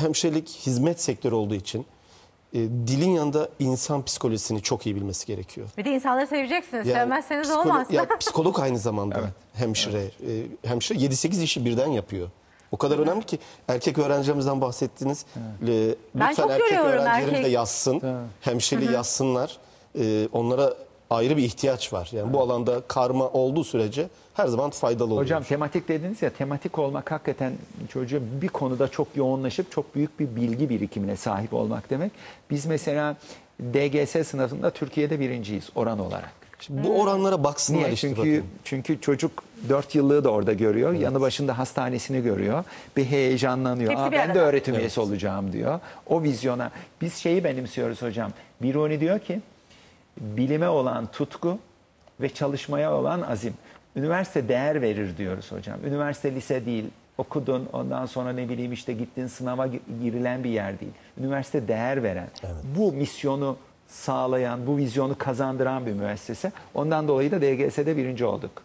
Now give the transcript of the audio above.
hemşirelik hizmet sektörü olduğu için e, dilin yanında insan psikolojisini çok iyi bilmesi gerekiyor. Bir de insanları seveceksiniz. Yani Sevmezseniz psikolo- olmaz. Ya psikolog aynı zamanda hemşire. E, hemşire 7-8 işi birden yapıyor. O kadar önemli ki erkek öğrencilerimizden bahsettiniz. E, Ben Lütfen çok erkek öğrencilerimiz de erkek. yazsın. Hemşireliği yazsınlar. E, onlara ayrı bir ihtiyaç var. Yani bu alanda karma olduğu sürece her zaman faydalı oluyor. Hocam tematik dediniz ya tematik olmak hakikaten çocuğa bir konuda çok yoğunlaşıp çok büyük bir bilgi birikimine sahip olmak demek. Biz mesela DGS sınavında Türkiye'de birinciyiz oran olarak. Şimdi bu oranlara baksınlar Niye? işte Çünkü çünkü çocuk 4 yıllığı da orada görüyor. Yanı başında hastanesini görüyor. Bir heyecanlanıyor. Hepsi Aa, bir ben de öğretim üyesi olacağım diyor. O vizyona. Biz şeyi benimsiyoruz hocam. Biruni diyor ki bilime olan tutku ve çalışmaya olan azim. Üniversite değer verir diyoruz hocam. Üniversite lise değil. Okudun ondan sonra ne bileyim işte gittin sınava gi- girilen bir yer değil. Üniversite değer veren. Bu misyonu sağlayan, bu vizyonu kazandıran bir müessese. Ondan dolayı da DGS'de birinci olduk.